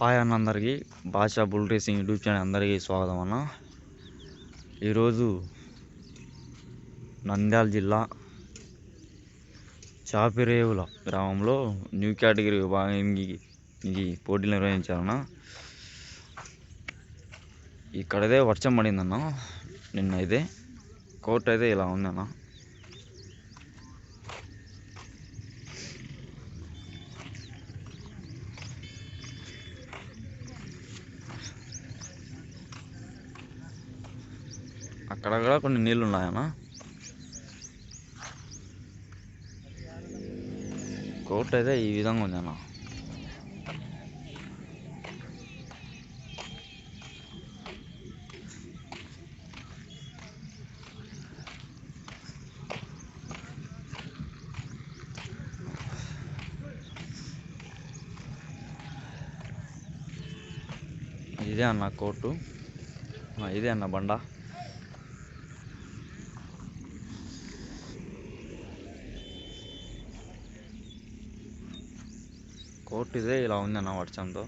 Hi అన్న అందరికీ భాషా బుల్ రేసింగ్ యూట్యూబ్ ఛానల్ అందరికీ స్వాగతం అన్న. ఈరోజు నంద్యాల జిల్లా చాపిరేవుల గ్రామంలో న్యూ కేటగిరీ విభాగానికి పోటీలు నిర్వహించారన్న ఇక్కడైతే వర్షం పడిందన్న నిన్న అయితే కోర్టు అయితే ఇలా ఉందన్న అక్కడ కూడా కొన్ని నీళ్ళు ఉన్నాయన్నా కోర్టు అయితే ఈ విధంగా ఉంది అన్న ఇదే అన్న కోర్టు. ఇదే అన్న బండ. కోర్ట్ ఇదే ఇలా ఉందన్న వర్షంతో